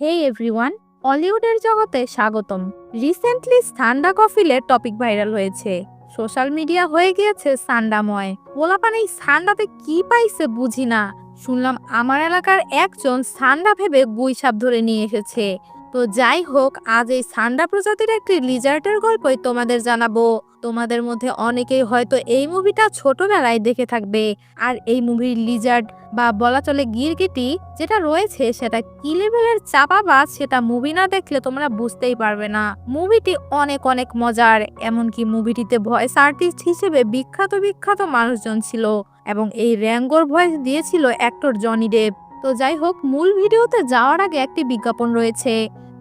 হে everyone অলিউডের জগতে স্বাগতম। Recently সান্ডা কফিলের টপিক ভাইরাল হয়েছে। সোশ্যাল মিডিয়া হয়ে গিয়েছে সান্ডাময়। পোলাপান এই সান্ডাতে কি পাইছে বুঝি না। শুনলাম আমার এলাকার একজন সান্ডা ভেবে গুইসাপ ধরে নিয়ে এসেছে। তো যাই হোক, আজ এই সান্ডা প্রজাতির একটি লিজার্টের গল্পই তোমাদের জানাব। তোমাদের মধ্যে অনেকেই হয়তো এই মুভিটা ছোটবেলায় দেখে থাকবে। আর এই মুভির লিজার্ড বা বলা চলে গিরগিটি যেটা রয়েছে, সেটা কি লেভেলের চাপাবাজ সেটা মুভি না দেখলে তোমরা বুঝতেই পারবে না। মুভিটি অনেক অনেক মজার, এমনকি মুভিটিতে ভয়েস আর্টিস্ট হিসেবে বিখ্যাত বিখ্যাত মানুষজন ছিল। এবং এই র্যাঙ্গোর ভয়েস দিয়েছিল অ্যাক্টর জনি দেব তো যাই হোক, মূল ভিডিওতে যাওয়ার আগে একটি বিজ্ঞাপন রয়েছে।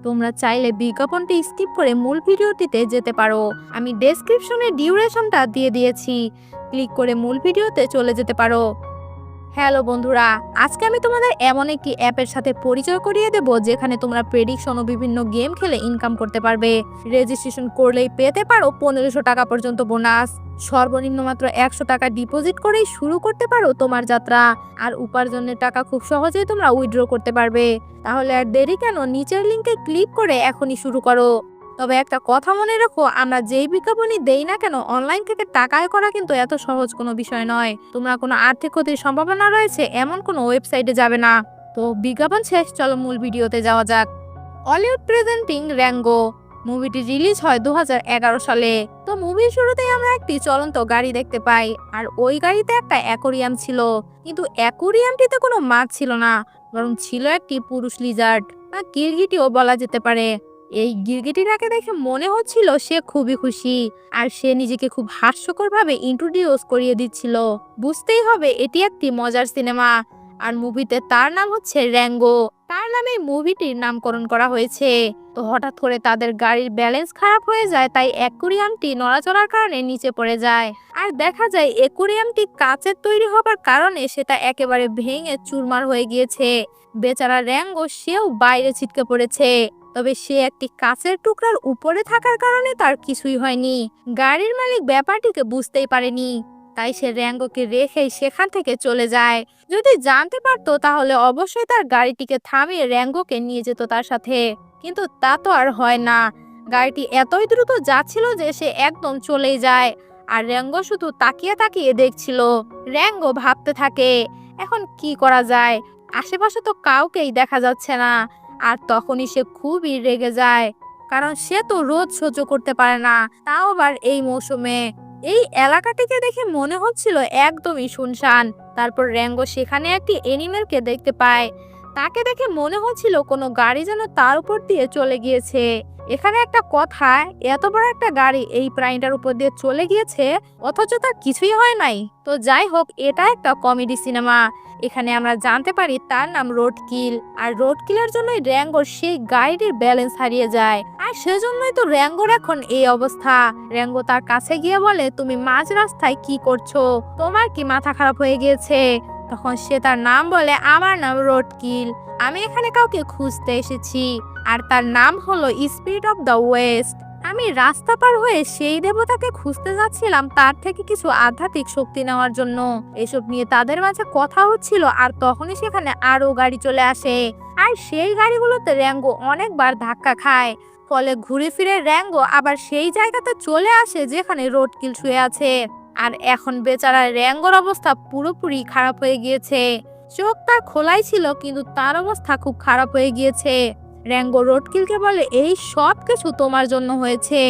তোমরা চাইলে বিজ্ঞাপনটি স্কিপ করে মূল ভিডিওটিতে যেতে পারো। আমি ডেসক্রিপশনে ডিউরেশনটা দিয়ে দিয়েছি। ক্লিক করে মূল ভিডিওতে চলে যেতে পারো। হ্যালো বন্ধুরা, আজকে আমি তোমাদের এমন একটি অ্যাপের সাথে পরিচয় করিয়ে দেব যেখানে তোমরা প্রেডিকশন ও বিভিন্ন গেম খেলে ইনকাম করতে পারবে। রেজিস্ট্রেশন করলেই পেতে পারো পনেরোশো টাকা পর্যন্ত বোনাস সর্বনিম্ন মাত্র একশো টাকা ডিপোজিট করেই শুরু করতে পারো তোমার যাত্রা। আর উপার্জনের টাকা খুব সহজেই তোমরা উইথড্র করতে পারবে। তাহলে আর দেরি কেন, নিচের লিঙ্কে ক্লিক করে এখনই শুরু করো। তবে একটা কথা মনে রাখো, আমরা যেই বিজ্ঞাপনই দেই না কেন অনলাইন থেকে টাকা আয় করা কিন্তু এত সহজ কোনো বিষয় নয়। তোমরা কোনো আর্থিক ক্ষতির সম্ভাবনা রয়েছে, এমন কোনো ওয়েবসাইটে যাবে না। তো বিজ্ঞাপন শেষ, চলো মূল ভিডিওতে যাওয়া যাক। অলিউড প্রেজেন্টিং র্যাঙ্গো মুভিটি রিলিজ হয় দু হাজার এগারো সালে। তো মুভির শুরুতেই আমরা একটি চলন্ত গাড়ি দেখতে পাই, আর ওই গাড়িতে একটা অ্যাকোরিয়াম ছিল। কিন্তু অ্যাকোরিয়ামটিতে কোনো মাছ ছিল না, বরং ছিল একটি পুরুষ লিজার্ড বা গিরগিটিও বলা যেতে পারে। এই গিরগিটিটাকে দেখে মনে হচ্ছিল সে খুবই খুশি আর সে নিজেকে খুব হাস্যকরভাবে ইন্ট্রোডিউস করিয়ে দিচ্ছিল। বুঝতেই হবে এটি একটি মজার সিনেমা আর মুভিতে তার নাম হচ্ছে র্যাঙ্গো। তার নামে মুভিটির নামকরণ করা হয়েছে। তো হঠাৎ করে তাদের গাড়ির ব্যালেন্স খারাপ হয়ে যায়, তাই অ্যাকুরিয়ামটি নড়াচড়ার কারণে নিচে পড়ে যায়। আর দেখা যায় অ্যাকুরিয়ামটি কাচের তৈরি হবার কারণে সেটা একেবারে ভেঙে চুরমার হয়ে গিয়েছে। বেচারা র্যাঙ্গো সেও বাইরে ছিটকে পড়েছে। তবে সে একটি কাঁচের টুকরার উপরে থাকার কারণে তার কিছুই হয়নি। গাড়ির মালিক ব্যাপারটিকে বুঝতেই পারেনি। তাই সে র্যাঙ্গোকে রেখেই সেখান থেকে চলে যায়। যদি জানতে পারতো, তাহলে অবশ্যই তার গাড়িটিকে থামিয়ে র্যাঙ্গোকে নিয়ে যেত তার সাথে। কিন্তু তা তো আর হয় না। গাড়িটি এতই দ্রুত যাচ্ছিল যে সে একদম চলেই যায়। আর র্যাঙ্গো শুধু তাকিয়ে তাকিয়ে দেখছিল। র্যাঙ্গো ভাবতে থাকে, এখন কি করা যায়? আশেপাশে তো কাউকেই দেখা যাচ্ছে না। আর তখনই সে খুবই রেগে যায়, কারণ সে তো রোদ সহ্য করতে পারে না, তাও আবার এই মৌসুমে। এই এলাকাটিকে দেখে মনে হচ্ছিল একদমই শুনশান। তারপর র্যাঙ্গো সেখানে একটি এনিমেলকে দেখতে পায়। তাকে দেখে মনে হচ্ছিল কোনো গাড়ি যেন তার উপর দিয়ে চলে গিয়েছে। এখানে একটা কথা, এত বড় একটা গাড়ি এই প্রাণীটার উপর দিয়ে চলে গিয়েছে, অথচ তার কিছুই হয় নাই। তো যাই হোক, এটা একটা কমেডি সিনেমা এখানে আমরা জানতে পারি তার নাম রোড কিল আর রোডকিলের জন্যই র্যাঙ্গোর সেই গাড়িটির ব্যালেন্স হারিয়ে যায়। আর সেজন্যই তো র্যাঙ্গোর এখন এই অবস্থা। র্যাঙ্গো তার কাছে গিয়ে বলে, তুমি মাঝ রাস্তায় কি করছ? তোমার কি মাথা খারাপ হয়ে গিয়েছে? তখন সে তার নাম বলে, আমার নাম রোডকিল। আমি এখানে কাউকে খুঁজতে এসেছি। আর তার নাম হলো স্পিরিট অফ দ্য ওয়েস্ট। আমি রাস্তা পার হয়ে সেই দেবতাকে খুঁজতে যাচ্ছিলাম, তার থেকে কিছু আধ্যাত্মিক শক্তি নেওয়ার জন্য। এসব নিয়ে তাদের মাঝে কথা হচ্ছিল আর তখনই সেখানে আরও গাড়ি চলে আসে। আর সেই গাড়িগুলোতে র্যাঙ্গো অনেকবার ধাক্কা খায়। ফলে ঘুরে ফিরে র্যাঙ্গো আবার সেই জায়গাতে চলে আসে যেখানে রোড কিল শুয়ে আছে। আর এখন বেচারা র্যাঙ্গোর অবস্থা পুরোপুরি খারাপ হয়ে গিয়েছে। চোখ তার খোলাই ছিল, কিন্তু তার অবস্থা খুব খারাপ হয়ে গিয়েছে। র্যাঙ্গো রোডকিলকে বলে, এই সব কিছু তোমার জন্য হয়েছে।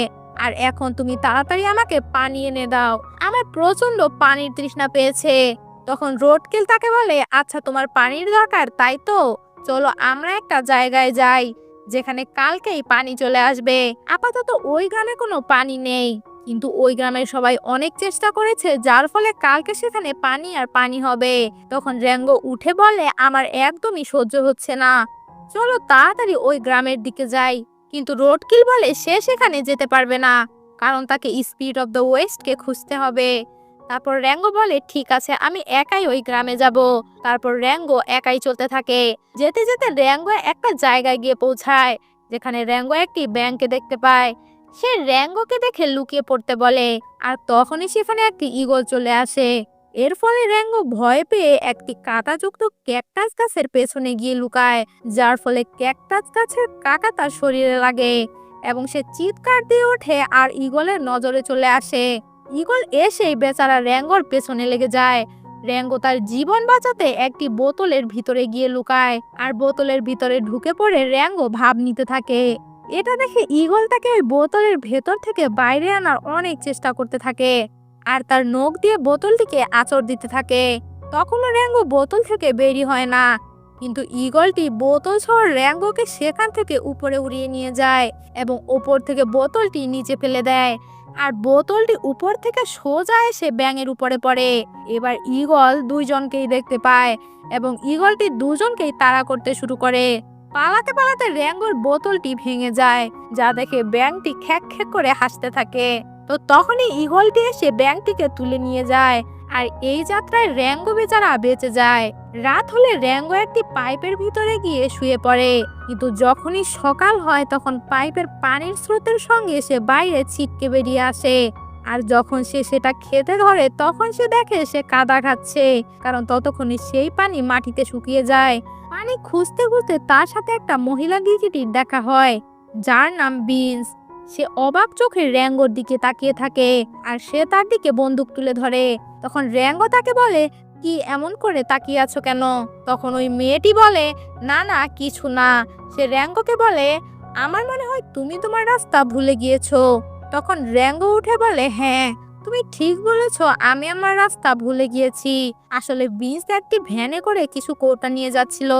আর এখন তুমি তাড়াতাড়ি আমাকে পানি এনে দাও। আমার প্রচণ্ড পানির তৃষ্ণা পেয়েছে। তখন রোডকিল তাকে বলে আচ্ছা তোমার পানির দরকার, তাই তো? চলো আমরা একটা জায়গায় যাই, যেখানে কালকেই পানি চলে আসবে। আপাতত ওই গ্রামে কোনো পানি নেই। কিন্তু ওই গ্রামের সবাই অনেক চেষ্টা করেছে, যার ফলে কালকে সেখানে পানি আর পানি হবে। তখন র্যাঙ্গো উঠে বলে, আমার একদমই সহ্য হচ্ছে না। চলো তাড়াতাড়ি ওই গ্রামের দিকে যাই। কিন্তু রোডকিল বলে সে সেখানে যেতে পারবে না, কারণ তাকে স্পিড অফ দ্য ওয়েস্টকে খুঁজতে হবে। তারপর র্যাঙ্গো বলে, ঠিক আছে, আমি একাই ওই গ্রামে যাব। তারপর র্যাঙ্গো একাই চলতে থাকে। যেতে যেতে র্যাঙ্গো একটা জায়গায় গিয়ে পৌঁছায়, যেখানে র্যাঙ্গো একটি ব্যাংকে দেখতে পায়। সে র্যাঙ্গোকে দেখে লুকিয়ে পড়তে বলে, আর তখনই সেখানে একটি ইগল চলে আসে। এর ফলে র্যাঙ্গো ভয় পেয়ে একটি কাঁটাযুক্ত ক্যাকটাস গাছের পেছনে গিয়ে লুকায়, যার ফলে ক্যাকটাস গাছের কাকা তার শরীরে লাগে এবং সে চিৎকার দিয়ে ওঠে আর ইগলের নজরে চলে আসে। ইগল এসেই বেচারা র্যাঙ্গোর পেছনে লেগে যায়। র্যাঙ্গো তার জীবন বাঁচাতে একটি বোতলের ভিতরে গিয়ে লুকায় আর বোতলের ভিতরে ঢুকে পড়ে র্যাঙ্গো ভাব নিতে থাকে। এটা দেখে ইগল তাকে ওই বোতলের ভেতর থেকে বাইরে আনার অনেক চেষ্টা করতে থাকে। আর তার নখ দিয়ে বোতলটিকে আচর দিতে থাকে। তখনও র্যাঙ্গো বোতল থেকে বেরি হয় না। কিন্তু ইগলটি বোতল সহ র্যাঙ্গোকে সেখান থেকে উপরে উড়িয়ে নিয়ে যায় এবং ওপর থেকে বোতলটি নিচে ফেলে দেয়। আর বোতলটি উপর থেকে সোজা এসে ব্যাঙের উপরে পড়ে। এবার ইগল দুইজনকেই দেখতে পায় এবং ইগলটি দুজনকেই তাড়া করতে শুরু করে। পালাতে পালাতে র্যাঙ্গোর বোতলটি ভেঙে যায়, যা দেখে ব্যাংকটি খ্যাক খ্যাক করে হাসতে থাকে। তো তখনই ইগলটি এসে ব্যাংকটিকে তুলে নিয়ে যায়। আর এই যাত্রায় র্যাঙ্গো বেচারা বেঁচে যায়। রাত হলে র্যাঙ্গো একটি পাইপের ভিতরে গিয়ে শুয়ে পড়ে। কিন্তু যখনই সকাল হয়, তখন পাইপের পানির স্রোতের সঙ্গে সে বাইরে ছিটকে বেরিয়ে আসে। আর যখন সে সেটা খেতে ধরে, তখন সে দেখে সে কাদা খাচ্ছে। কারণ ততক্ষণে সেই পানি মাটিতে শুকিয়ে যায়। পানি খুঁজতে খুঁজতে তার সাথে একটা মহিলা গিরগিটির দেখা হয়, যার নাম বিনস। সে অবাক চোখে র্যাঙ্গোর দিকে তাকিয়ে থাকে আর সে তার দিকে বন্দুক তুলে ধরে। তখন র্যাঙ্গো তাকে বলে, কি এমন করে তাকিয়ে আছো কেন? তখন ওই মেয়েটি বলে, না না, কিছু না। সে র্যাঙ্গোকে বলে, আমার মনে হয় তুমি তোমার রাস্তা ভুলে গিয়েছো। তখন র্যাঙ্গো উঠে বলে হ্যাঁ তুমি ঠিক বলেছ, আমি আমার রাস্তা ভুলে গিয়েছি। আসলে বিনস একটি ভ্যানে করে কিছু কৌটা নিয়ে যাচ্ছিল।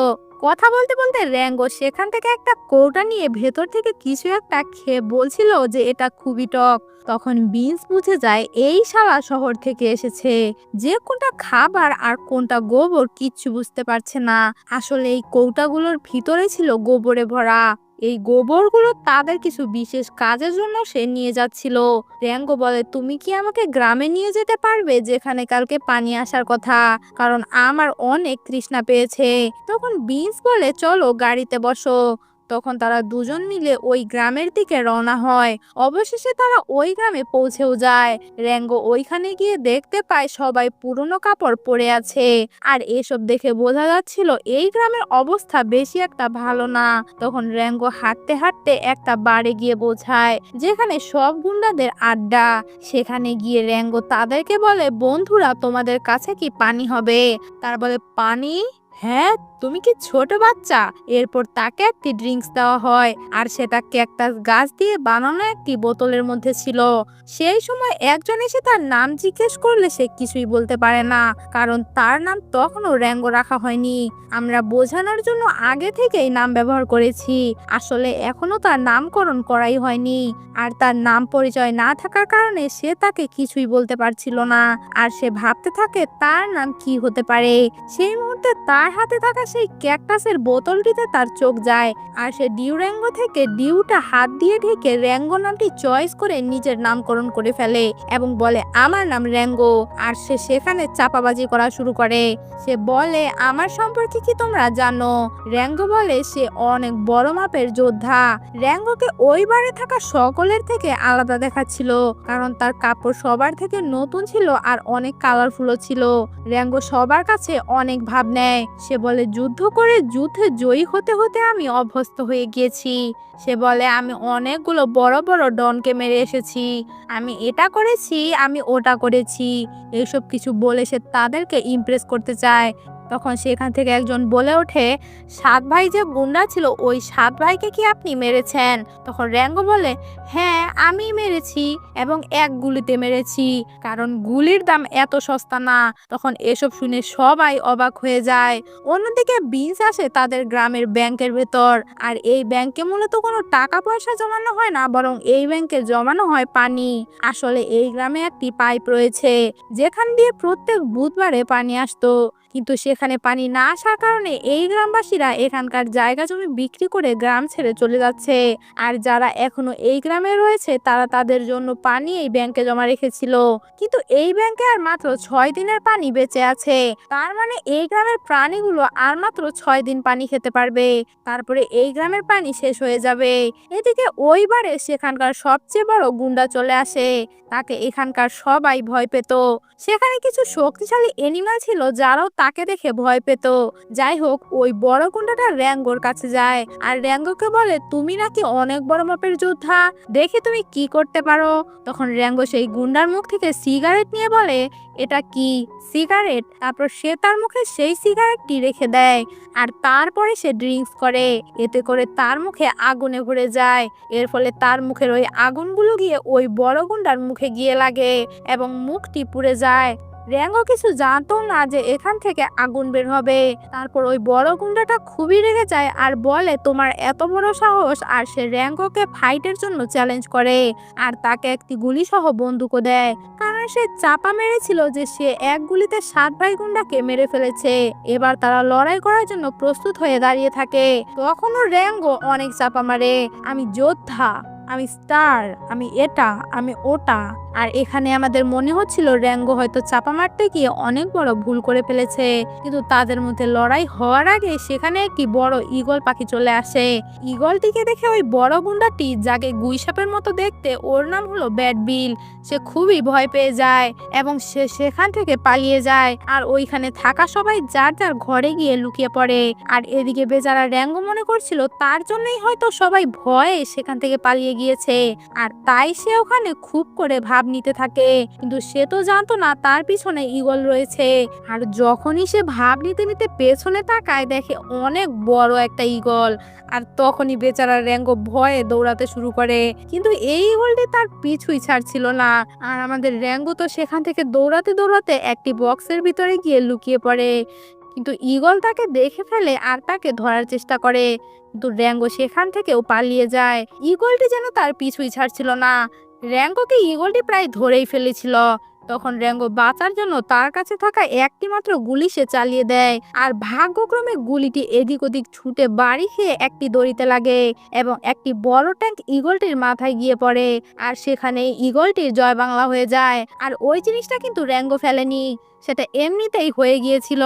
কথা বলতে বলতে র্যাঙ্গো সেখান থেকে একটা কৌটা নিয়ে ভেতর থেকে কিছু একটা খেয়ে বলছিল যে এটা খুবই টক। তখন বিনস বুঝে যায় এই শালা শহর থেকে এসেছে। যে কোনটা খাবার আর কোনটা গোবর কিচ্ছু বুঝতে পারছে না। আসলে এই কৌটাগুলোর ভিতরে ছিল গোবরে ভরা। এই গোবরগুলো তাদের কিছু বিশেষ কাজের জন্য সে নিয়ে যাচ্ছিল। র্যাঙ্গো বলে, তুমি কি আমাকে গ্রামে নিয়ে যেতে পারবে যেখানে কালকে পানি আসার কথা? কারণ আমার অনেক তৃষ্ণা পেয়েছে। তখন বিন্স বলে, চলো গাড়িতে বসো। তখন তারা দুজন মিলে ওই গ্রামের দিকে রওনা হয়। অবশেষে তারা ওই গ্রামে পৌঁছেও যায়। র্যাঙ্গো ওইখানে গিয়ে দেখতে পায় সবাই পুরনো কাপড় পরে আছে। আর এসব দেখে বোঝা যাচ্ছিল এই গ্রামের অবস্থা বেশি একটা ভালো না। তখন র্যাঙ্গো হাঁটতে হাঁটতে একটা বাড়ি গিয়ে বোঝায়, যেখানে সব গুন্ডাদের আড্ডা। সেখানে গিয়ে র্যাঙ্গো তাদেরকে বলে, বন্ধুরা, তোমাদের কাছে কি পানি হবে? তার বলে, পানি? হ্যাঁ তুমি কি ছোট বাচ্চা? এরপর তাকে একটি ড্রিঙ্কস দেওয়া হয়, আর সেটা ক্যাকটাস গাছ দিয়ে বানানো একটি বোতলের মধ্যে ছিল। সেই সময় একজন এসে তার নাম জিজ্ঞেস করলে সে কিছুই বলতে পারে না, কারণ তার নাম তখনও র্যাঙ্গো রাখা হয়নি। আমরা বোঝানোর জন্য আগে থেকেই নাম ব্যবহার করেছি, আসলে এখনও তার নামকরণ করাই হয়নি। আর তার নাম পরিচয় না থাকার কারণে সে তাকে কিছুই বলতে পারছিল না, আর সে ভাবতে থাকে তার নাম কি হতে পারে। সেই মুহূর্তে তার হাতে থাকা সেই ক্যাকটাসের বোতলটিতে তার চোখ যায় আর সে ডিউ র্যাঙ্গো থেকে ডিউটা হাত দিয়ে ঢেকে র্যাঙ্গো নামটি চয়েস করে নিজের নামকরণ করে ফেলে এবং বলে, আমার নাম র্যাঙ্গো। আর সে সেখানে চাপাবাজি করা শুরু করে। সে বলে, আমার সম্পর্কে কি তোমরা জানো? র্যাঙ্গো বলে, সে অনেক বড় মাপের যোদ্ধা। র্যাঙ্গোকে ওই বারে থাকা সকলের থেকে আলাদা দেখাচ্ছিল, কারণ তার কাপড় সবার থেকে নতুন ছিল আর অনেক কালারফুলও ছিল। র্যাঙ্গো সবার কাছে অনেক ভাব নেয়। সে বলে যুদ্ধ করে যুদ্ধে জয়ী হতে হতে আমি অভ্যস্ত হয়ে গিয়েছি। সে বলে, আমি অনেকগুলো বড় বড় ডনকে মেরে এসেছি। আমি এটা করেছি, আমি ওটা করেছি। এইসব কিছু বলে সে তাদেরকে ইমপ্রেস করতে চায়। তখন সেখান থেকে একজন বলে ওঠে, সাত ভাই যে গুন্ডা ছিল, ওই সাত ভাইকে কি আপনি মেরেছেন? তখন র্যাঙ্গো বলে হ্যাঁ আমি মেরেছি এবং এক গুলিতে মেরেছি, কারণ গুলির দাম এত সস্তা না। তখন এসব শুনে সবাই অবাক হয়ে যায়। অন্যদিকে বিনস আসে তাদের গ্রামের ব্যাংকের ভেতর, আর এই ব্যাংকে মূলত কোনো টাকা পয়সা জমানো হয় না, বরং এই ব্যাংকে জমানো হয় পানি। আসলে এই গ্রামে একটি পাইপ রয়েছে, যেখান দিয়ে প্রত্যেক বুধবারে পানি আসতো। কিন্তু সেখানে পানি না আসার কারণে এই গ্রামবাসীরা এখানকার জায়গা জমি বিক্রি করে গ্রাম ছেড়ে চলে যাচ্ছে। আর যারা এখনও এই গ্রামে রয়েছে, তারা তাদের জন্য পানি এই ব্যাংকে জমা রেখেছিল। কিন্তু এই ব্যাংকে আর মাত্র ছয় দিনের পানি বেঁচে আছে। তার মানে এই গ্রামের প্রাণীগুলো আর মাত্র ছয় দিন পানি খেতে পারবে। তারপরে এই গ্রামের পানি শেষ হয়ে যাবে। এদিকে ওইবারে সেখানকার সবচেয়ে বড় গুন্ডা চলে আসে। তাকে এখানকার সবাই ভয় পেত। সেখানে কিছু শক্তিশালী এনিমাল ছিল যারাও তাকে দেখে ভয় পেত। যাই হোক, ওই বড় গুন্ডাটা র্যাঙ্গোর কাছে যায়। আর র্যাঙ্গোকে বলে, তুমি নাকি অনেক বড় মাপের যোদ্ধা? দেখে তুমি কি করতে পারো? তখন র্যাঙ্গো সেই গুন্ডার মুখ থেকে সিগারেট নিয়ে বলে, এটা কি, সিগারেট? তারপর সে তার মুখে সেই সিগারেটটি রেখে দেয়। আর তারপরে সে ড্রিঙ্কস করে। এতে করে তার মুখে আগুনে ভরে যায়। এর ফলে তার মুখের ওই আগুনগুলো গিয়ে ওই বড় গুন্ডার মুখে গিয়ে লাগে এবং মুখটি পুড়ে যায়। র্যাঙ্গো কিছু জানতো না যে এখান থেকে আগুন বের হবে। তারপর ওই বড় গুন্ডাটা খুবই রেগে যায় আর বলে, তোমার এত বড় সাহস আর সে র্যাঙ্গোকে ফাইটের জন্য চ্যালেঞ্জ করে আর তাকে একটি গুলি সহ বন্দুকও দেয়। কারণ সে চাপা মেরেছিল যে সে এক গুলিতে সাত ভাই গুন্ডাকে মেরে ফেলেছে। এবার তারা লড়াই করার জন্য প্রস্তুত হয়ে দাঁড়িয়ে থাকে। তখনও র্যাঙ্গো অনেক চাপা মারে, আমি যোদ্ধা। আমি স্টার, আমি এটা, আমি ওটা। আর এখানে আমাদের মনে হচ্ছিল র্যাঙ্গো হয়তো চাপা মারতে গিয়ে অনেক বড় ভুল করে ফেলেছে। কিন্তু তাদের মধ্যে লড়াই হওয়ার আগে সেখানে একটি বড় ঈগল পাখি চলে আসে। ঈগলটিকে দেখে ওই বড় গুন্ডাটি যাকে গুইসাপের মতো দেখতে, ওর নাম হলো ব্যাড বিল। সে খুবই ভয় পেয়ে যায় এবং সে সেখান থেকে পালিয়ে যায়। আর ওইখানে থাকা সবাই যার যার ঘরে গিয়ে লুকিয়ে পড়ে। আর এদিকে বেচারা র্যাঙ্গো মনে করছিল তার জন্যই হয়তো সবাই ভয়ে সেখান থেকে পালিয়ে গিয়েছে। আর তাই সে ওখানে খুব করে ভাব নিতে থাকে। কিন্তু সে তো জানতো না তার পিছনে ঈগল রয়েছে। আর যখনই সে ভাব নিতে নিতে পেছনে তাকায় দেখে অনেক বড় একটা ঈগল। আর তখনই বেচারা র্যাঙ্গো ভয়ে দৌড়াতে শুরু করে। কিন্তু এই ঈগলটি তার পিছুই ছাড়ছিল না। আর আমাদের র্যাঙ্গো তো সেখান থেকে দৌড়াতে দৌড়াতে একটি বক্সের ভিতরে গিয়ে লুকিয়ে পড়ে। কিন্তু ঈগল তাকে দেখে ফেলে আর তাকে ধরার চেষ্টা করে। কিন্তু র্যাঙ্গো সেখান থেকেও পালিয়ে যায়। ঈগলটি যেন তার পিছুই ছাড়ছিল না। র্যাঙ্গোকে ঈগলটি প্রায় ধরেই ফেলেছিল। তখন র্যাঙ্গো বাঁচার জন্য তার কাছে থাকা একটি মাত্র গুলি সে চালিয়ে দেয়। আর ভাগ্যক্রমে গুলিটি এদিক ওদিক ছুটে বাড়ি খেয়ে একটি দড়িতে লাগে এবং একটি বড় ট্যাঙ্ক ঈগলটির মাথায় গিয়ে পড়ে। আর সেখানে ঈগলটির জয় বাংলা হয়ে যায়। আর ওই জিনিসটা কিন্তু র্যাঙ্গো ফেলেনি। সেটা এমনিতেই হয়ে গিয়েছিল।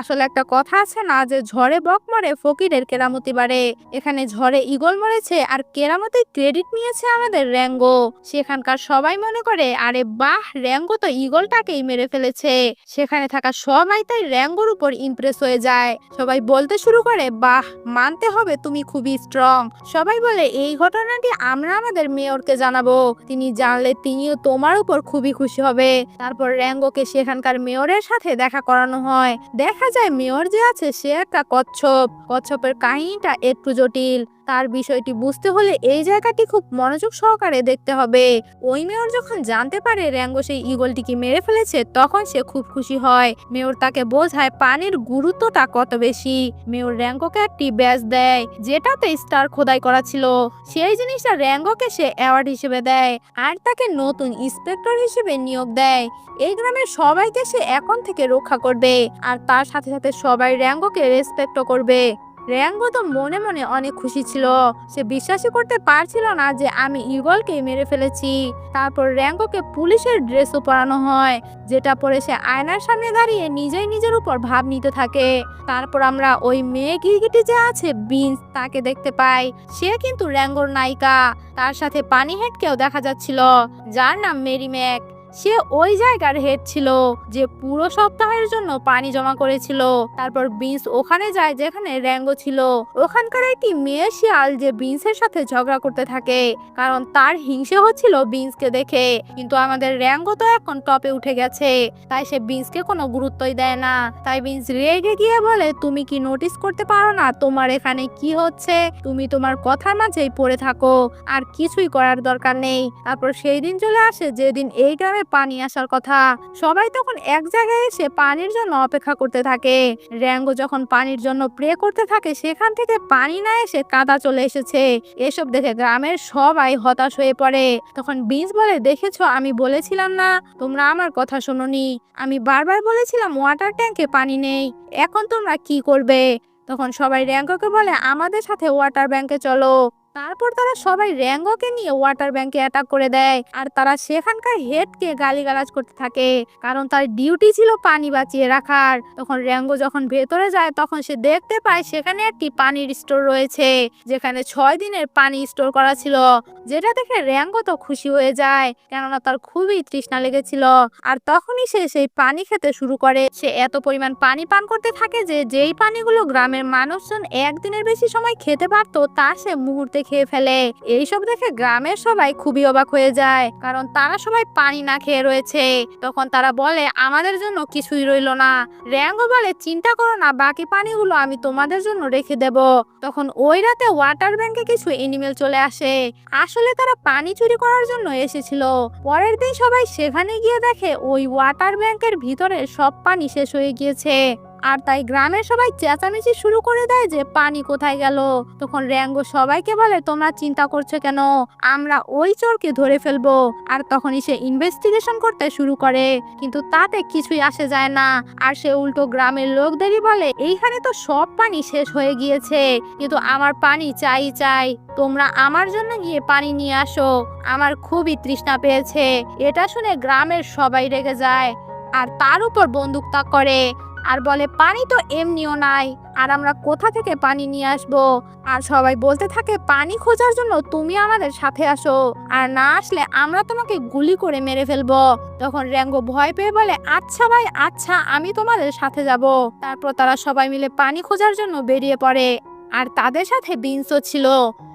আসলে একটা কথা আছে না যে, ঝড়ে বক মরে ফকিরের কেরামতি বাড়ে। এখানে ঝড়ে ইগল মরেছে আর কেরামতির ক্রেডিট নিয়েছে আমাদের র্যাঙ্গো। সেখানকার সবাই মনে করে, আরে বাহ, র্যাঙ্গো তো ইগলটাকেই মেরে ফেলেছে। সেখানে থাকা সবাই তাই র্যাঙ্গোর উপর ইমপ্রেস হয়ে যায়। সবাই বলতে শুরু করে, বাহ, মানতে হবে তুমি খুবই স্ট্রং সবাই বলে, এই ঘটনাটি আমরা আমাদের মেয়রকে জানাব। তিনি জানলে তিনিও তোমার উপর খুবই খুশি হবে। তারপর র্যাঙ্গোকে সেখানকার মেয়রের সাথে দেখা করানো হয়। দেখা যায় মেয়র যে আছে সে একটা কচ্ছপ। কচ্ছপের কাহিনীটা একটু জটিল। তার বিষয়টি বুঝতে হলে এই জায়গাটি খুব মনোযোগ সহকারে দেখতে হবে। ওই মেয়র যখন জানতে পারে র্যাঙ্গো সেই ইগলটিকে মেরে ফেলেছে, তখন সে খুব খুশি হয়। মেয়র তাকে বোঝায় পানির গুরুত্বটা কত বেশি। মেয়র র্যাঙ্গোকে একটি ব্যাজ দেয়, যেটাতে স্টার খোদাই করা ছিল। সেই জিনিসটা র্যাঙ্গোকে সে অ্যাওয়ার্ড হিসেবে দেয় আর তাকে নতুন ইন্সপেক্টর হিসেবে নিয়োগ দেয়। এই গ্রামের সবাইকে সে এখন থেকে রক্ষা করবে, আর তার সাথে সাথে সবাই র্যাঙ্গোকে রেসপেক্টও করবে। র্যাঙ্গো তো মনে মনে অনেক খুশি ছিল। সে বিশ্বাসই করতে পারছিল না যে আমি ইগলকে মেরে ফেলেছি। তারপর র্যাঙ্গোকে পুলিশের ড্রেসও পরানো হয়, যেটা পরে সে আয়নার সামনে দাঁড়িয়ে নিজেই নিজের উপর ভাব নিতে থাকে। তারপর আমরা ওই মেয়ে গিরগিটি যে আছে, বিনস, তাকে দেখতে পাই। সে কিন্তু র্যাঙ্গোর নায়িকা। তার সাথে পানি হেডকেও দেখা যাচ্ছিল, যার নাম মেরি ম্যাক। সে ওই জায়গার হেড ছিল, যে পুরো সপ্তাহের জন্য পানি জমা করেছিল। তারপর বিন্স ওখানে যায় যেখানে র্যাঙ্গো ছিল। ওখানকার একটি মেয়ে শিয়াল যে বিন্সের সাথে ঝগড়া করতে থাকে, কারণ তার হিংসে হচ্ছিল বিন্সকে দেখে। কিন্তু আমাদের র্যাঙ্গো তো এখন টপে উঠে গেছে, তাই সে বিন্সকে কোনো গুরুত্বই দেয় না। তাই বিন্স রেগে গিয়ে বলে, তুমি কি নোটিস করতে পারো না তোমার এখানে কি হচ্ছে? তুমি তোমার কথার মাঝেই পড়ে থাকো, আর কিছুই করার দরকার নেই। তারপর সেই দিন চলে আসে, যেদিন এই গ্রামে পানি আসার কথা। সবাই তখন এক জায়গায় এসে পানির জন্য অপেক্ষা করতে থাকে। র্যাঙ্গো যখন পানির জন্য প্রে করতে থাকে, সেখান থেকে পানি না এসে কাদা চলে এসেছে। এসব দেখে গ্রামের সবাই হতাশ হয়ে পড়ে। তখন বিঞ্জ বলে, দেখেছ, আমি বলেছিলাম না? তোমরা আমার কথা শোনোনি। আমি বারবার বলেছিলাম ওয়াটার ট্যাঙ্কে পানি নেই। এখন তোমরা কি করবে? তখন সবাই র্যাঙ্গোকে বলে, আমাদের সাথে ওয়াটার ব্যাংকে চলো। তারপর তারা সবাই র্যাঙ্গোকে নিয়ে ওয়াটার ব্যাংকে অ্যাটাক করে দেয়। আর তারা সেখানকার হেডকে গালিগালাজ করতে থাকে। কারণ তার ডিউটি ছিল পানি বাঁচিয়ে রাখার। তখন র্যাঙ্গো যখন ভেতরে যায়, তখন সে দেখতে পায় সেখানে একটি পানির স্টোর রয়েছে। যেখানে ছয় দিনের পানি স্টোর করা ছিল। যেটা দেখে র্যাঙ্গো তো খুশি হয়ে যায়, কেননা তার খুবই তৃষ্ণা লেগেছিল। আর তখনই সে সেই পানি খেতে শুরু করে। সে এত পরিমাণ পানি পান করতে থাকে যে, যেই পানিগুলো গ্রামের মানুষজন একদিনের বেশি সময় খেতে পারতো, তা সে মুহূর্তে খেয়ে ফেলে। এইসব দেখে গ্রামের সবাই খুবই অবাক হয়ে যায়, কারণ তারা সবাই পানি না খেয়ে রয়েছে। তখন তারা বলে, আমাদের জন্য কিছুই রইল না। র্যাঙ্গো বলে, চিন্তা করো না, বাকি পানিগুলো আমি তোমাদের জন্য রেখে দেব। তখন ওই রাতে ওয়াটার ব্যাংকে কিছু এনিমেল চলে আসে। আসলে তারা পানি চুরি করার জন্য এসেছিল। পরের দিন সবাই সেখানে গিয়ে দেখে, ওই ওয়াটার ব্যাংকের ভিতরে সব পানি শেষ হয়ে গিয়েছে। আর তাই গ্রামের সবাই চেঁচামেচি শুরু করে দেয় যে পানি কোথায় গেল। তখন র্যাঙ্গো সবাইকে বলে, তোমরা চিন্তা করছ কেন? আমরা ওই চোরকে ধরে ফেলব। আর তখনই সে ইনভেস্টিগেশন করতে শুরু করে। কিন্তু তাতে কিছুই আসে যায় না। আর সে উল্টো গ্রামের লোকদেরই বলে, এইখানে তো সব পানি শেষ হয়ে গিয়েছে। কিন্তু আমার পানি চাই চাই। তোমরা আমার জন্য গিয়ে পানি নিয়ে আসো। আমার খুবই তৃষ্ণা পেয়েছে। এটা শুনে গ্রামের সবাই রেগে যায়। আর তার উপর বন্দুক তাক করে। আর বলে, পানি তো এমনিও নাই, আর আমরা কোথা থেকে পানি নিয়ে আসব? আর সবাই বলতে থাকে, পানি খোঁজার জন্য তুমি আমাদের সাথে আসো, আর না আসলে আমরা তোমাকে গুলি করে মেরে ফেলব। তখন র্যাঙ্গো ভয় পেয়ে বলে আচ্ছা ভাই আচ্ছা আমি তোমাদের সাথে যাব। তারপর তারা সবাই মিলে পানি খোঁজার জন্য বেরিয়ে পড়ে। আর তাদের সাথে বিনসও ছিল।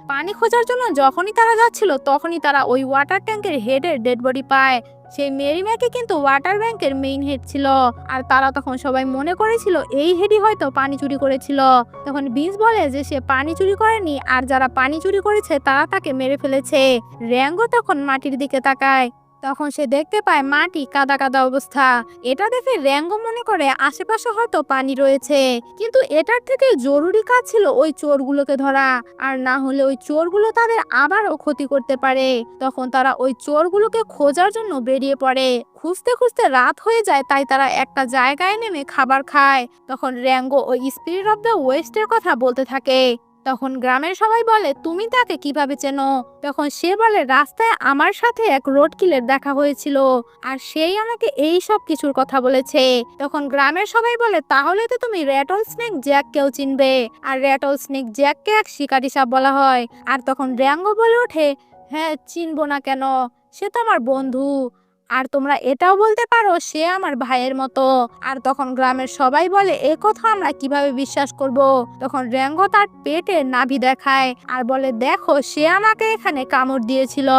পানি খোঁজার জন্য যখনই তারা যাচ্ছিল, তখনই তারা ওই ওয়াটার ট্যাঙ্কের হেডের ডেড বডি পায়। সেই মেরি ম্যাকে কিন্তু ওয়াটার ব্যাংকের মেইন হেড ছিল। আর তারা তখন সবাই মনে করেছিল, এই হেডই হয়তো পানি চুরি করেছিল। তখন বিঞ্জ বলে যে, সে পানি চুরি করেনি, আর যারা পানি চুরি করেছে, তারা তাকে মেরে ফেলেছে। র্যাঙ্গো তখন মাটির দিকে তাকায়। তখন সে দেখতে পায় মাটি কাদা কাদা অবস্থা। এটা দেখে র্যাঙ্গো মনে করে আশেপাশে হয়তো পানি রয়েছে। কিন্তু এটার থেকে জরুরি কাজ ছিল ওই চোরগুলোকে ধরা। আর না হলে ওই চোরগুলো তাদের আবারও ক্ষতি করতে পারে। তখন তারা ওই চোরগুলোকে খোঁজার জন্য বেরিয়ে পড়ে। খুঁজতে খুঁজতে রাত হয়ে যায়, তাই তারা একটা জায়গায় নেমে খাবার খায়। তখন র্যাঙ্গো ওই স্পিরিট অফ দ্য ওয়েস্টের কথা বলতে থাকে। তখন গ্রামের সবাই বলে, তুমি তাকে কীভাবে চেনো? তখন সে বলে, রাস্তায় আমার সাথে এক রোড কিলের দেখা হয়েছিল আর সেই আমাকে এই সব কিছুর কথা বলেছে। তখন গ্রামের সবাই বলে, তাহলে তো তুমি র্যাটল স্নেক জ্যাককেও চিনবে। আর র্যাটল স্নেক জ্যাককে এক শিকারি সাপ বলা হয়। আর তখন র্যাঙ্গো বলে ওঠে হ্যাঁ চিনবো না কেন? সে তো আমার বন্ধু। আর তোমরা এটাও বলতে পারো, সে আমার ভাইয়ের মতো। আর তখন গ্রামের সবাই বলে, এ কথা আমরা কীভাবে বিশ্বাস করব? তখন র্যাঙ্গো তার পেটে নাভি দেখায় আর বলে, দেখো, সে আমাকে এখানে কামড় দিয়েছিল।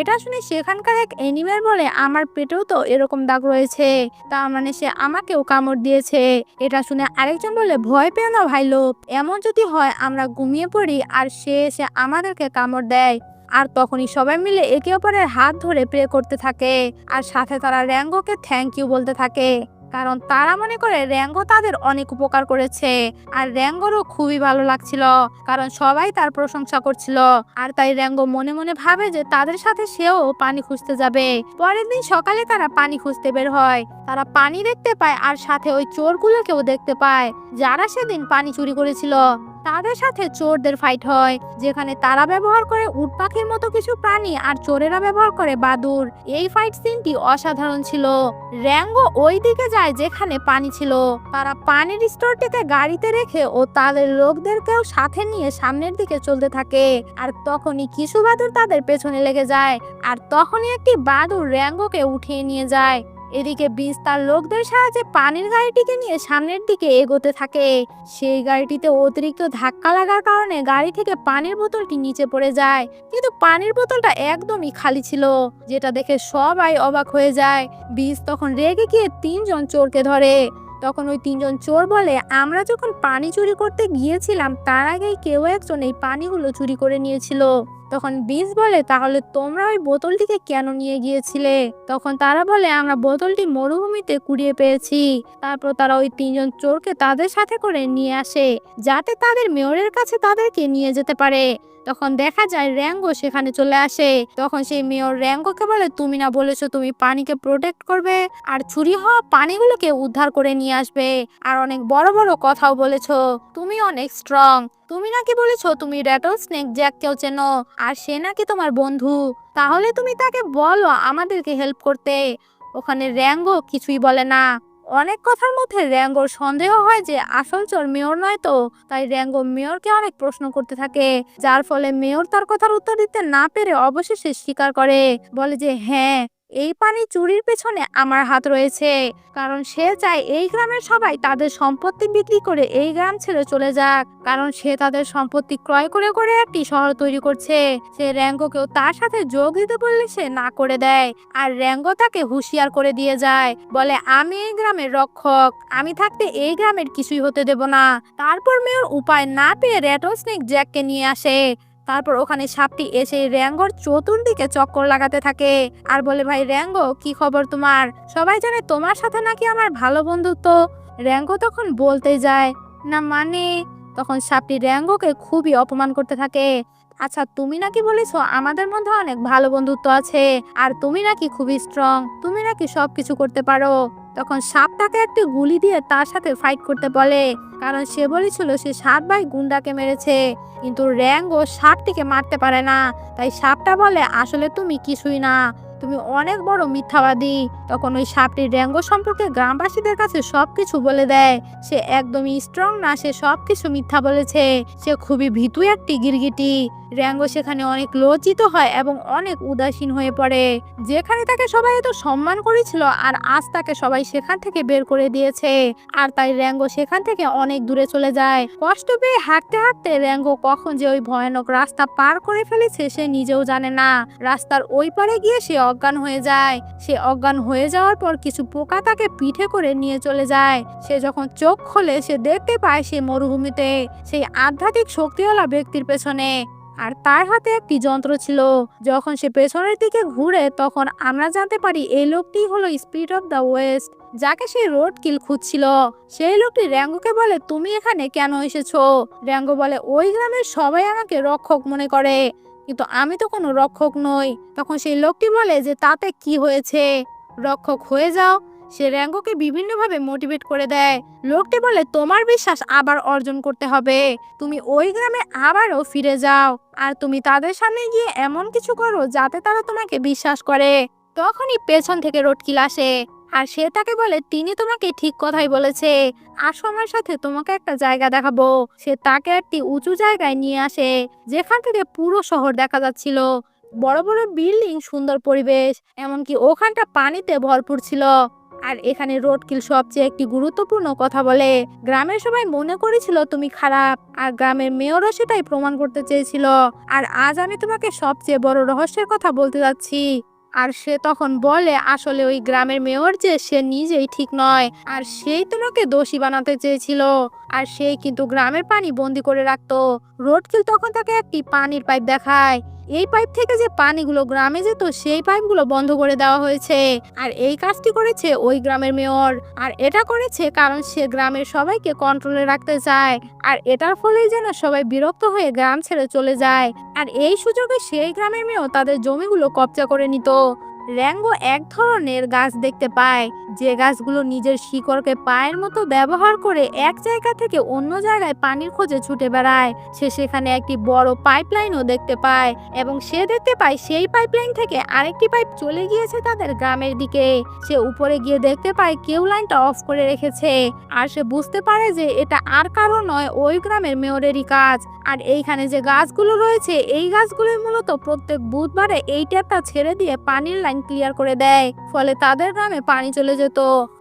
এটা শুনে সেখানকার এক এনিমেল বলে, আমার পেটেও তো এরকম দাগ রয়েছে। তার মানে সে আমাকেও কামড় দিয়েছে। এটা শুনে আরেকজন বলে, ভয় পেও না ভাই লোক, এমন যদি হয় আমরা ঘুমিয়ে পড়ি আর সে এসে আমাদেরকে কামড় দেয়। আর তখনই সবাই মিলে একে অপরের হাত ধরে প্রে করতে থাকে। আর সাথে তারা র্যাঙ্গোকে থ্যাংক ইউ বলতে থাকে। কারণ তারা মনে করে র্যাঙ্গো তাদের অনেক উপকার করেছে। আর র্যাঙ্গোরও খুবই ভালো লাগছিল, কারণ সবাই তার প্রশংসা করছিল। আর তাই র্যাঙ্গো মনে মনে ভাবে যে তাদের সাথে সেও পানি খুঁজতে যাবে। পরের দিন সকালে তারা পানি খুঁজতে বের হয়। তারা পানি দেখতে পায় আর সাথে ওই চোরগুলোকেও দেখতে পায়, যারা সেদিন পানি চুরি করেছিল। তাদের সাথে চোরদের ফাইট হয়, যেখানে তারা ব্যবহার করে উট পাখির মতো কিছু প্রাণী আর চোরেরা ব্যবহার করে বাদুর। এই ফাইট সিনটি অসাধারণ ছিল। র্যাঙ্গো ওই দিকে যায় যেখানে পানি ছিল। তারা পানির স্টোরটিতে গাড়িতে রেখে ও তাদের লোকদেরকেও সাথে নিয়ে সামনের দিকে চলতে থাকে। আর তখনই কিছু বাদুর তাদের পেছনে লেগে যায়। আর তখনই একটি বাদুর র্যাঙ্গোকে উঠিয়ে নিয়ে যায়। এদিকে বিজ তার লোকদের সাহায্যে পানির গাড়িটিকে নিয়ে সামনের দিকে এগোতে থাকে। সেই গাড়িটিতে অতিরিক্ত ধাক্কা লাগার কারণে গাড়ি থেকে পানির বোতলটি নিচে পড়ে যায়। কিন্তু পানির বোতলটা একদমই খালি ছিল, যেটা দেখে সবাই অবাক হয়ে যায়। বিজ তখন রেগে গিয়ে তিনজন চোরকে ধরে। তখন ওই তিনজন চোর বলে, আমরা যখন পানি চুরি করতে গিয়েছিলাম, তার আগেই কেউ একজন এই পানিগুলো চুরি করে নিয়েছিল। তখন বীজ বলে, তাহলে তোমরা ওই বোতলটিকে কেন নিয়ে গিয়েছিলে? তখন তারা বলে, আমরা বোতলটি মরুভূমিতে কুড়িয়ে পেয়েছি। তারপর তারা ওই তিনজন চোরকে তাদের সাথে করে নিয়ে আসে, যাতে তাদের মেয়রের কাছে তাদেরকে নিয়ে যেতে পারে। তখন দেখা যায় র্যাঙ্গো সেখানে চলে আসে। তখন সেই মেয়র র্যাঙ্গোকে বলে, তুমি না বলেছ তুমি পানিকে প্রোটেক্ট করবে? আর চুরি হওয়া পানিগুলোকে উদ্ধার করে নিয়ে আসবে। আর অনেক বড় বড় কথাও বলেছ। তুমি অনেক স্ট্রং তুমি নাকি বলেছ তুমি র্যাটল স্নেক জ্যাককেও চেনো। আর সে নাকি তোমার বন্ধু। তাহলে তুমি তাকে বলো আমাদেরকে হেল্প করতে। ওখানে র্যাঙ্গো কিছুই বলে না। অনেক কথার মধ্যে র্যাঙ্গোর সন্দেহ হয় যে আসল চোর মেয়র নয় তো। তাই র্যাঙ্গো মেয়রকে অনেক প্রশ্ন করতে থাকে, যার ফলে মেয়র তার কথার উত্তর দিতে না পেরে অবশেষে স্বীকার করে। বলে যে হ্যাঁ এই পানি চুরির পেছনে আমার হাত রয়েছে। কারণ সে চায় এই গ্রামের সবাই তাদের সম্পত্তি বিক্রি করে এই গ্রাম ছেড়ে চলে যাক। কারণ সে তাদের সম্পত্তি ক্রয় করে করে একটি শহর তৈরি করছে। সে র্যাঙ্গোকেও তার সাথে যোগ দিতে বললে সে না করে দেয় আর র্যাঙ্গো তাকে হুঁশিয়ার করে দিয়ে যায়। বলে, আমি এই গ্রামের রক্ষক। আমি থাকতে এই গ্রামের কিছুই হতে দেব না। তারপর মেয়র উপায় না পেয়ে র্যাটল স্নেক জ্যাককে নিয়ে আসে। তারপর ওখানে সাপটি এসে র্যাঙ্গোর চতুর্দিকে চক্কর লাগাতে থাকে। আর বলে, ভাই, র্যাঙ্গো, কি খবর তোমার? সবাই জানে তোমার সাথে নাকি আমার ভালো বন্ধুত্ব? র্যাঙ্গো তখন বলতে যায়, না মানে? তখন সাপটি র্যাঙ্গোকে খুবই অপমান করতে থাকে। আচ্ছা তুমি নাকি বলেছ আমাদের মধ্যে অনেক ভালো বন্ধুত্ব আছে, আর তুমি নাকি খুবই স্ট্রং তুমি নাকি সবকিছু করতে পারো। তখন সাপ তাকে একটি গুলি দিয়ে তার সাথে ফাইট করতে বলে, কারণ সে বলেছিল সে সাত ভাই গুন্ডাকে মেরেছে, কিন্তু র্যাঙ্গো সাপটিকে মারতে পারে না। তাই সাপটা বলে, আসলে তুমি কিছুই না, তুমি অনেক বড় মিথ্যাবাদী। তখন ওই সাপটি র্যাঙ্গো সম্পর্কে গ্রামবাসীদের কাছে সবকিছু বলে দেয়। সে একদমই স্ট্রং না, সে সবকিছু মিথ্যা বলেছে। সে খুবই ভীতু একটি গিরগিটি। র্যাঙ্গো সেখানে অনেক লজ্জিত হয় এবং অনেক উদাসীন হয়ে পড়ে। যেখানে তাকে সবাই এত সম্মান করেছিল আর আজ তাকে সবাই সেখান থেকে বের করে দিয়েছে। আর তাই র্যাঙ্গো সেখান থেকে অনেক দূরে চলে যায়। কষ্ট পেয়ে হাঁটতে হাঁটতে র্যাঙ্গো কখন যে ওই ভয়ানক রাস্তা পার করে ফেলেছে সে নিজেও জানে না। রাস্তার ওই পারে গিয়ে সে অজ্ঞান হয়ে যায়। সে অজ্ঞান হয়ে যাওয়ার পর কিছু পোকা তাকে পিঠে করে নিয়ে চলে যায়। সে যখন চোখ খোলে সে দেখতে পায় সে মরুভূমিতে। সেই আধ্যাত্মিক শক্তিওয়ালা ব্যক্তির পেছনে। আর তার হাতে একটি যন্ত্র ছিল। যখন সে পেছনের দিকে ঘুরে, তখন আমরা জানতে পারি এই লোকটি হলো স্পিড অফ দ্য ওয়েস্ট যাকে সে রোড কিল খুঁজছিল। সেই লোকটি র্যাঙ্গোকে বলে, তুমি এখানে কেন এসেছ? র্যাঙ্গো বলে, ওই গ্রামের সবাই আমাকে রক্ষক মনে করে, কিন্তু আমি তো কোনো রক্ষক নই। তখন সেই লোকটি বলে, যে তাতে কি হয়েছে? রক্ষক হয়ে যাও সে র্যাঙ্গোকে বিভিন্নভাবে মোটিভেট করে দেয়। লোকটি বলে, তোমার বিশ্বাস আবার অর্জন করতে হবে। তুমি ওই গ্রামে আবারও ফিরে যাও আর তুমি তাদের সামনে গিয়ে এমন কিছু করো যাতে তারা তোমাকে বিশ্বাস করে। তখনই পেছন থেকে রটকিল আসে আর সে তাকে বলে, তিনি তোমাকে ঠিক কথাই বলেছে। আসো আমার সাথে, তোমাকে একটা জায়গা দেখাবো। সে তাকে একটি উঁচু জায়গায় নিয়ে আসে, যেখান থেকে পুরো শহর দেখা যাচ্ছিল। বড় বড় বিল্ডিং, সুন্দর পরিবেশ, এমনকি ওখানটা পানিতে ভরপুর ছিল। আর এখানে রোডকিল সবচেয়ে একটি গুরুত্বপূর্ণ কথা বলে। গ্রামের সবাই মনে করেছিল তুমি খারাপ, আর গ্রামের মেয়রও সেটাই প্রমাণ করতে চেয়েছিল। আর আজ আমি তোমাকে সবচেয়ে বড় রহস্যের কথা বলতে যাচ্ছি। আর সে তখন বলে, আসলে ওই গ্রামের মেয়র যে, সে নিজেই ঠিক নয়। আর সেই তোমাকে দোষী বানাতে চেয়েছিল। আর সেই কিন্তু গ্রামের পানি বন্দি করে রাখতো। রোডকিল তখন তাকে একটি পানির পাইপ দেখায়। এই পাইপ থেকে যে পানিগুলো গ্রামে যেত, সেই পাইপগুলো বন্ধ করে দেওয়া হয়েছে। আর এই কাজটি করেছে ওই গ্রামের মেয়র। আর এটা করেছে কারণ সে গ্রামের সবাইকে কন্ট্রোলে রাখতে চায়। আর এটার ফলে যেন সবাই বিরক্ত হয়ে গ্রাম ছেড়ে চলে যায়। আর এই সুযোগে সেই গ্রামের মেয়র তাদের জমিগুলো কবজা করে নিত। র্যাঙ্গো এক ধরনের গাছ দেখতে পায়, যে গাছগুলো নিজের শিকড়কে পায়ের মতো ব্যবহার করে এক জায়গা থেকে অন্য জায়গায় পানির খোঁজে ছুটে বেড়ায়। সে সেখানে একটি বড় পাইপলাইনও দেখতে পায় এবং সে দেখতে পায় সেই পাইপলাইন থেকে আরেকটি পাইপ চলে গিয়েছে তাদের গ্রামের দিকে। সে উপরে গিয়ে দেখতে পায় কেউ লাইনটা অফ করে রেখেছে আর সে বুঝতে পারে যে এটা আর কারও নয়, ওই গ্রামের মেয়রেরই কাজ। আর এইখানে যে গাছগুলো রয়েছে, এই গাছগুলোই মূলত প্রত্যেক বুধবারে এই ট্যাপটা ছেড়ে দিয়ে পানির লাইন ক্লিয়ার করে দেয়, ফলে তাদের গ্রামে পানি চলে যেত।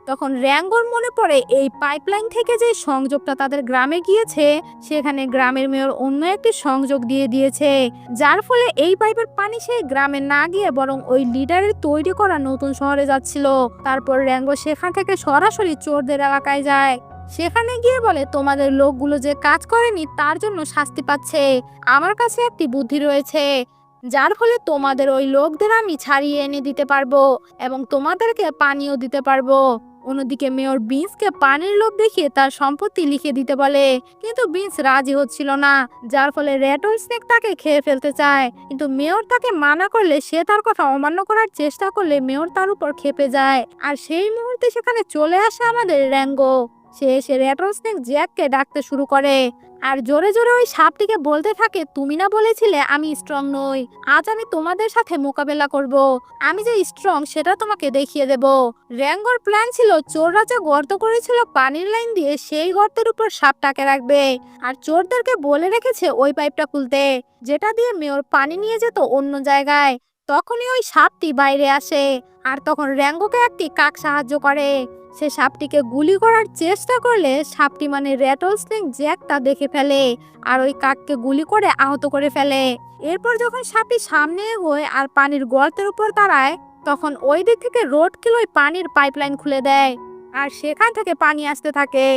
তখন র্যাঙ্গোর মনে পড়ে এই পাইপলাইন থেকে যে সংযোগটা তাদের গ্রামে গিয়েছে, সেখানে গ্রামের মেয়র অন্য একটি সংযোগ দিয়ে দিয়েছে, যার ফলে এই পাইপের পানি সেই গ্রামে না গিয়ে বরং ওই লিডারের তৈরি করা নতুন শহরে যাচ্ছিল। তারপর র্যাঙ্গো সেখান থেকে সরাসরি চোরদের এলাকায় যায়। সেখানে গিয়ে বলে, তোমাদের লোকগুলো যে কাজ করেনি, তার জন্য শাস্তি পাচ্ছে। আমার কাছে একটি বুদ্ধি রয়েছে। যার ফলে তোমাদের ওই লোকদের আমি ছাড়িয়ে এনে দিতে পারব এবং তোমাদেরকে পানিও দিতে পারব। অন্যদিকে মেয়র বিন্সকে পানির লোভ দেখিয়ে তার সম্পত্তি লিখে দিতে বলে। কিন্তু বিন্স রাজি হচ্ছিল না, যার ফলে র্যাটল স্নেক তাকে খেয়ে ফেলতে চায়। কিন্তু মেয়র তাকে মানা করলে সে তার কথা অমান্য করার চেষ্টা করলে মেয়র তার উপর খেপে যায়। আর সেই মুহূর্তে সেখানে চলে আসে আমাদের র্যাঙ্গো। সে এসে র্যাটল স্নেক জ্যাককে ডাকতে শুরু করে। আর জোরে জোরে ওই সাপটিকে বলতে থাকে, তুমি না বলেছিলে আমি স্ট্রং নই। আজ আমি তোমাদের সাথে মোকাবেলা করব। আমি যে স্ট্রং সেটা তোমাকে দেখিয়ে দেব। র্যাঙ্গর প্ল্যান ছিল চোররা যে গর্ত করেছিল পানির লাইন দিয়ে সেই গর্তের উপর সাপটাকে রাখবে। আর চোরদেরকে বলে রেখেছে ওই পাইপটা খুলতে, যেটা দিয়ে মেয়র পানি নিয়ে যেত অন্য জায়গায়। তখনই ওই সাপটি বাইরে আসে, আর তখন র্যাঙ্গোকে একটি কাক সাহায্য করে। সে সাপটিকে গুলি করার চেষ্টা করলে সাপটি মানে র্যাটল স্নেক জ্যাকটা দেখে ফেলে আর ওই কাককে গুলি করে আহত করে ফেলে। এরপর যখন সাপটি সামনে এগোয় আর পানির গর্তের উপর দাঁড়ায়, তখন ওই দিক থেকে রোড কিলোয় পানির পাইপলাইন খুলে দেয় আর সেখান থেকে পানি আসতে থাকে।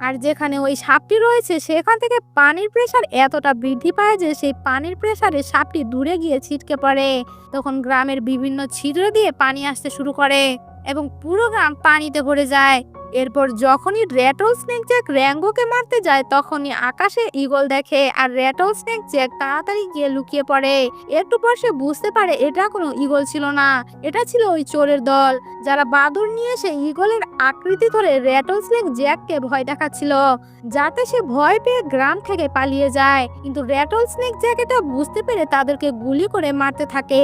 আর যেখানে ওই সাপটি রয়েছে, সেখান থেকে পানির প্রেসার এতটা বৃদ্ধি পায় যে সেই পানির প্রেসারে সাপটি দূরে গিয়ে ছিটকে পড়ে। তখন গ্রামের বিভিন্ন ছিদ্র দিয়ে পানি আসতে শুরু করে। এবং পুরো গ্রাম পানিতে ভরে যায়। এরপর যখনই র্যাটল স্নেক জ্যাক র্যাঙ্গোকে মারতে যায়, তখনই আকাশে ইগল দেখে আর র্যাটল স্নেক জ্যাক তাড়াতাড়ি গিয়ে লুকিয়ে পড়ে। একটু পর সে বুঝতে পারে এটা কোনো ইগল ছিল না। এটা ছিল ওই চোরের দল, যারা বাদুর নিয়ে এসে ইগলের আকৃতি ধরে র্যাটল স্নেক জ্যাককে ভয় দেখাচ্ছিল, যাতে সে ভয় পেয়ে গ্রাম থেকে পালিয়ে যায়। কিন্তু র্যাটল স্নেক জ্যাক এটা বুঝতে পেরে তাদেরকে গুলি করে মারতে থাকে।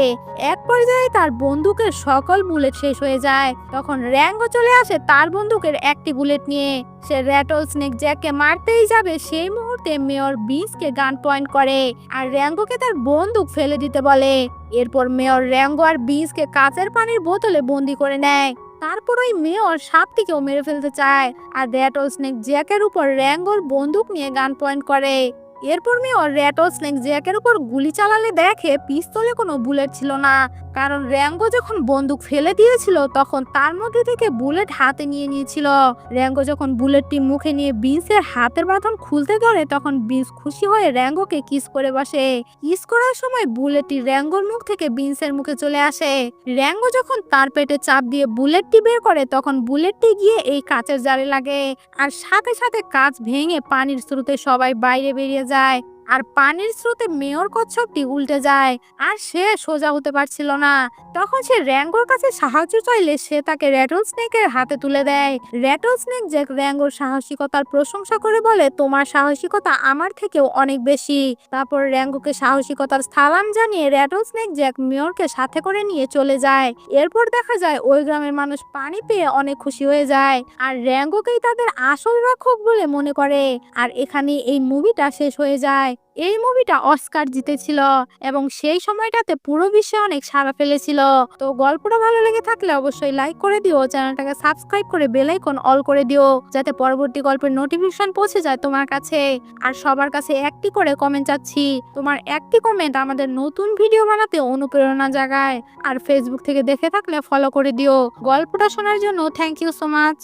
এক পর্যায়ে তার বন্দুকের সকল বুলেট শেষ হয়ে যায়। তখন র্যাঙ্গো চলে আসে তার বন্দুকের একটি বুলেট নিয়ে সে র্যাটল স্নেক জ্যাককে মারতেই যাবে, সেই মুহূর্তে মেয়র বিন্সকে গান পয়েন্ট করে আর র্যাঙ্গোকে তার বন্দুক ফেলে দিতে বলে। এরপর মেয়র র্যাঙ্গো আর বিন্সকে কাচের পানির বোতলে বন্দি করে নেয়। তারপর ওই মেয়র সাপটিকেও মেরে ফেলতে চায় আর র্যাটল স্নেক জ্যাকের উপর র্যাঙ্গোর বন্দুক নিয়ে গান পয়েন্ট করে। এরপর মেয়র র্যাটল স্নেক জ্যাকের উপর গুলি চালালে দেখে পিস্তলে কোনো বুলেট ছিল না। কারণ র্যাঙ্গো যখন বন্দুক ফেলে দিয়েছিল, তখন তার মধ্যে থেকে বুলেট হাতে নিয়ে নিয়েছিল। র্যাঙ্গো যখন বুলেটটি মুখে নিয়ে বিন্সের হাতের বাঁধন খুলতে ধরে, তখন বিন্স খুশি হয়ে র্যাঙ্গোকে কিস করে বসে। কিস করার সময় বুলেটটি র্যাঙ্গোর মুখ থেকে বিন্সের মুখে চলে আসে। র্যাঙ্গো যখন তার পেটে চাপ দিয়ে বুলেটটি বের করে, তখন বুলেটটি গিয়ে এই কাচের জারে লাগে। আর সাথে সাথে কাচ ভেঙে পানির স্রোতে সবাই বাইরে বেরিয়ে যায়। dai আর পানির স্রোতে মেয়র কচ্ছপটি উল্টে যায়, আর সে সোজা হতে পারছিল না। তখন সে র্যাঙ্গোর কাছে সাহায্য চাইলে সে তাকে র্যাটল স্নেকের হাতে তুলে দেয়। র্যাটল স্নেক জ্যাক র্যাঙ্গোর সাহসিকতার প্রশংসা করে বলে, তোমার সাহসিকতা আমার থেকেও অনেক বেশি। তারপর র্যাঙ্গোকে সাহসিকতার সালাম জানিয়ে র্যাটল স্নেক জ্যাক মেয়রকে সাথে করে নিয়ে চলে যায়। এরপর দেখা যায়, ওই গ্রামের মানুষ পানি পেয়ে অনেক খুশি হয়ে যায়, আর র্যাঙ্গোকেই তাদের আসল রক্ষক বলে মনে করে। আর এখানে এই মুভিটা শেষ হয়ে যায়। এই মুভিটা অস্কার জিতেছিল এবং সেই সময়টাতে পুরো বিশ্বে অনেক সাড়া ফেলেছিল। তো গল্পটা ভালো লেগে থাকলে অবশ্যই লাইক করে দিও, চ্যানেলটাকে সাবস্ক্রাইব করে বেলাইকন অল করে দিও, যাতে পরবর্তী গল্পের নোটিফিকেশন পৌঁছে যায় তোমার কাছে। আর সবার কাছে একটি করে কমেন্ট চাচ্ছি, তোমার একটি কমেন্ট আমাদের নতুন ভিডিও বানাতে অনুপ্রেরণা জাগায়। আর ফেসবুক থেকে দেখে থাকলে ফলো করে দিও। গল্পটা শোনার জন্য থ্যাংক ইউ সো মাচ